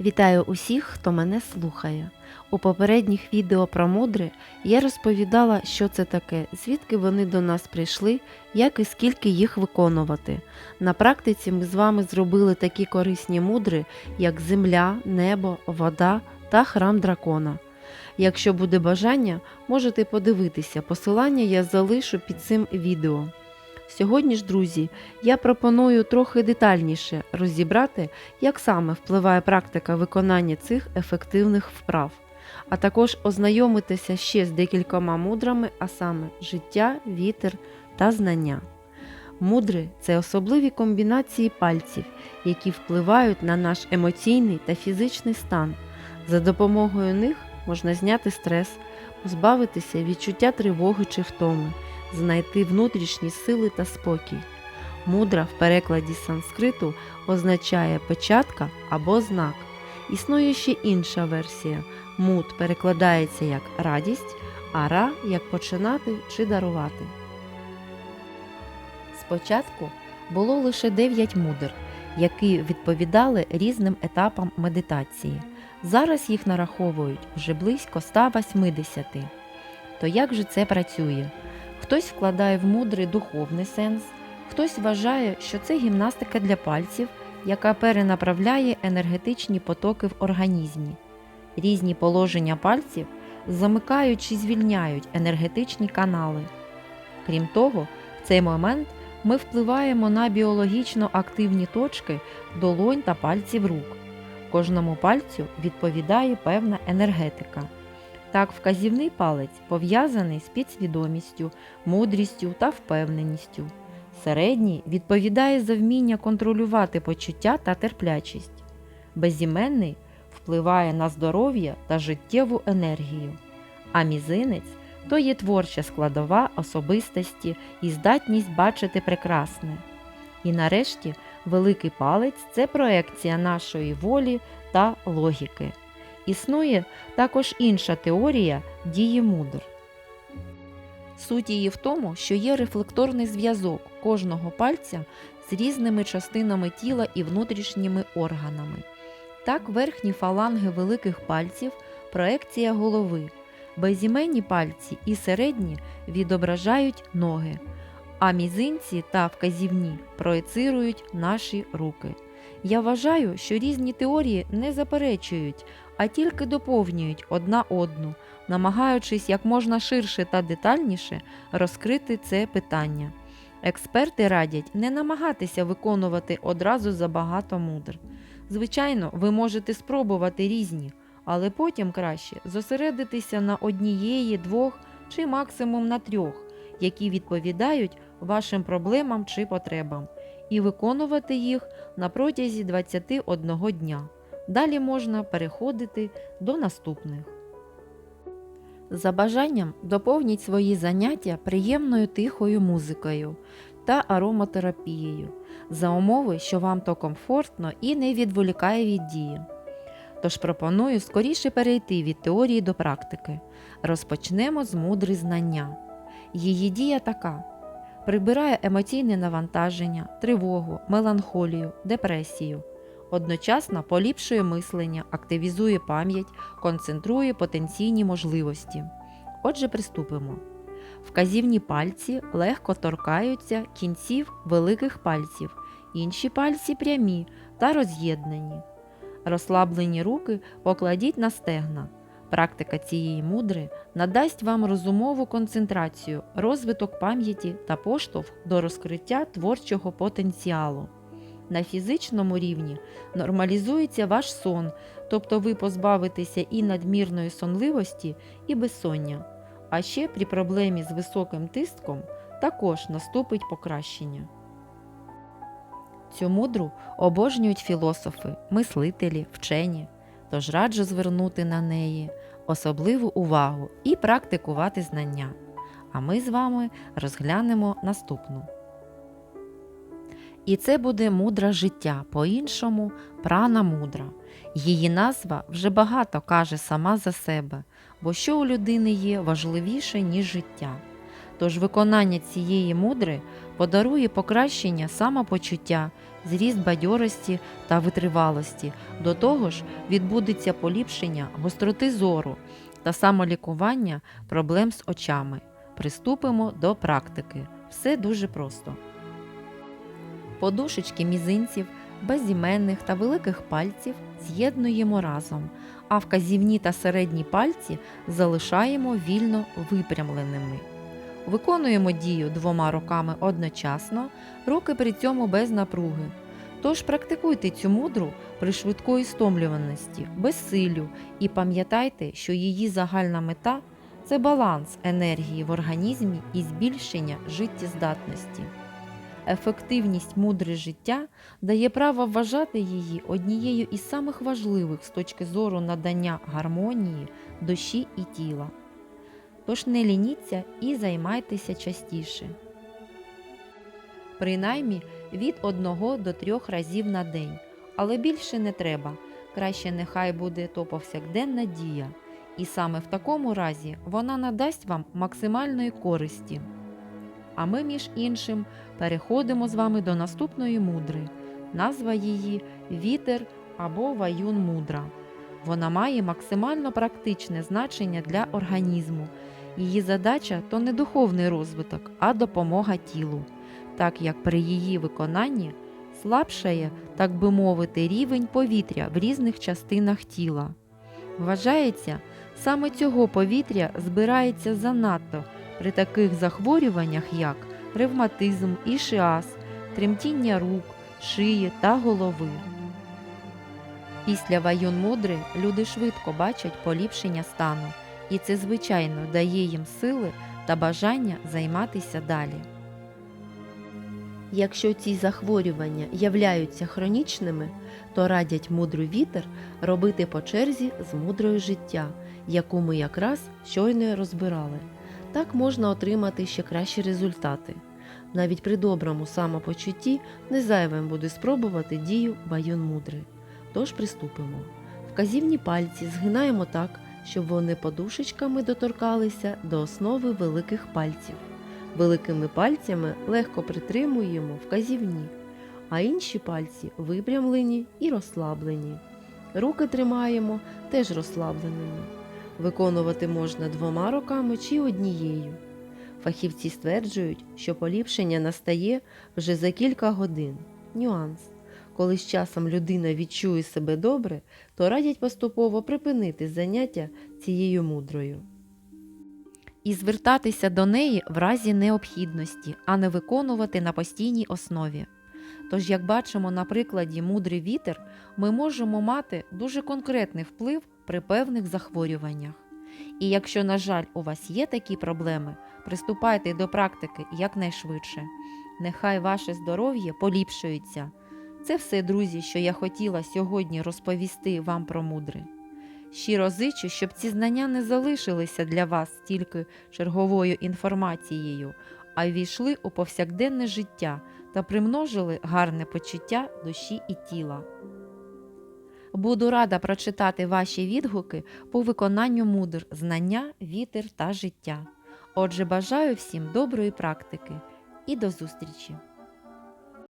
Вітаю усіх, хто мене слухає. У попередніх відео про мудри я розповідала, що це таке, звідки вони до нас прийшли, як і скільки їх виконувати. На практиці ми з вами зробили такі корисні мудри, як земля, небо, вода та храм дракона. Якщо буде бажання, можете подивитися, посилання я залишу під цим відео. Сьогодні ж, друзі, я пропоную трохи детальніше розібрати, як саме впливає практика виконання цих ефективних вправ, а також ознайомитися ще з декількома мудрами, а саме життя, вітер та знання. Мудри це особливі комбінації пальців, які впливають на наш емоційний та фізичний стан. За допомогою них можна зняти стрес, позбавитися відчуття тривоги чи втоми, знайти внутрішні сили та спокій. Мудра в перекладі санскриту означає печатка або знак. Існує ще інша версія. Муд перекладається як радість, а ра як починати чи дарувати. Спочатку було лише 9 мудр, які відповідали різним етапам медитації. Зараз їх нараховують вже близько 180. То як же це працює? Хтось вкладає в мудри духовний сенс, хтось вважає, що це гімнастика для пальців, яка перенаправляє енергетичні потоки в організмі. Різні положення пальців замикають чи звільняють енергетичні канали. Крім того, в цей момент ми впливаємо на біологічно активні точки долонь та пальців рук. Кожному пальцю відповідає певна енергетика. Так, вказівний палець пов'язаний з підсвідомістю, мудрістю та впевненістю. Середній відповідає за вміння контролювати почуття та терплячість. Безіменний впливає на здоров'я та життєву енергію. А мізинець то є творча складова особистості і здатність бачити прекрасне. І нарешті великий палець це проекція нашої волі та логіки. Існує також інша теорія дії мудр. Суть її в тому, що є рефлекторний зв'язок кожного пальця з різними частинами тіла і внутрішніми органами. Так, верхні фаланги великих пальців проекція голови, безіменні пальці і середні відображають ноги, а мізинці та вказівні проецирують наші руки. Я вважаю, що різні теорії не заперечують, а тільки доповнюють одна одну, намагаючись як можна ширше та детальніше розкрити це питання. Експерти радять не намагатися виконувати одразу забагато мудр. Звичайно, ви можете спробувати різні, але потім краще зосередитися на однієї, двох чи максимум на трьох, які відповідають вашим проблемам чи потребам, і виконувати їх на протязі 21 дня. Далі можна переходити до наступних. За бажанням доповніть свої заняття приємною тихою музикою та ароматерапією за умови, що вам то комфортно і не відволікає від дії. Тож пропоную скоріше перейти від теорії до практики. Розпочнемо з мудри знання. Її дія така: прибирає емоційне навантаження, тривогу, меланхолію, депресію. Одночасно поліпшує мислення, активізує пам'ять, концентрує потенційні можливості. Отже, приступимо. Вказівні пальці легко торкаються кінців великих пальців, інші пальці прямі та роз'єднані. Розслаблені руки покладіть на стегна. Практика цієї мудри надасть вам розумову концентрацію, розвиток пам'яті та поштовх до розкриття творчого потенціалу. На фізичному рівні нормалізується ваш сон, тобто ви позбавитеся і надмірної сонливості, і безсоння. А ще при проблемі з високим тиском також наступить покращення. Цю мудру обожнюють філософи, мислителі, вчені, тож раджу звернути на неї особливу увагу і практикувати знання. А ми з вами розглянемо наступну. І це буде мудра життя, по-іншому прана мудра. Її назва вже багато каже сама за себе, бо що у людини є важливіше, ніж життя. Тож виконання цієї мудри подарує покращення самопочуття, зріст бадьорості та витривалості. До того ж, відбудеться поліпшення гостроти зору та самолікування проблем з очами. Приступимо до практики. Все дуже просто. Подушечки мізинців, безіменних та великих пальців з'єднуємо разом, а вказівні та середні пальці залишаємо вільно випрямленими. Виконуємо дію двома руками одночасно, руки при цьому без напруги. Тож практикуйте цю мудру при швидкої стомлюваності, безсилю і пам'ятайте, що її загальна мета це баланс енергії в організмі і збільшення життєздатності. Ефективність мудре життя дає право вважати її однією із самих важливих з точки зору надання гармонії душі і тіла. Тож не лініться і займайтеся частіше. Принаймні від 1 до 3 разів на день, але більше не треба. Краще нехай буде то повсякденна дія, і саме в такому разі вона надасть вам максимальної користі. А ми, між іншим, переходимо з вами до наступної мудри. Назва її Вітер або Ваюн мудра. Вона має максимально практичне значення для організму. Її задача то не духовний розвиток, а допомога тілу, так як при її виконанні слабшає, так би мовити, рівень повітря в різних частинах тіла. Вважається, саме цього повітря збирається занадто при таких захворюваннях, як ревматизм, ішіаз, тремтіння рук, шиї та голови. Після вайон мудри люди швидко бачать поліпшення стану, і це, звичайно, дає їм сили та бажання займатися далі. Якщо ці захворювання являються хронічними, то радять мудру вітер робити по черзі з мудрою життя, яку ми якраз щойно розбирали. Так можна отримати ще кращі результати. Навіть при доброму самопочутті не зайвим буде спробувати дію байон мудри. Тож приступимо. Вказівні пальці згинаємо так, щоб вони подушечками доторкалися до основи великих пальців. Великими пальцями легко притримуємо вказівні, а інші пальці випрямлені і розслаблені. Руки тримаємо теж розслабленими. Виконувати можна двома руками чи однією. Фахівці стверджують, що поліпшення настає вже за кілька годин. Нюанс. Коли з часом людина відчує себе добре, то радять поступово припинити заняття цією мудрою. І звертатися до неї в разі необхідності, а не виконувати на постійній основі. Тож, як бачимо на прикладі мудрий вітер, ми можемо мати дуже конкретний вплив при певних захворюваннях. І якщо, на жаль, у вас є такі проблеми, приступайте до практики якнайшвидше. Нехай ваше здоров'я поліпшується. Це все, друзі, що я хотіла сьогодні розповісти вам про мудре. Щиро зичу, щоб ці знання не залишилися для вас тільки черговою інформацією, а війшли у повсякденне життя та примножили гарне почуття душі і тіла. Буду рада прочитати ваші відгуки по виконанню мудр, знання, вітер та життя. Отже, бажаю всім доброї практики і до зустрічі!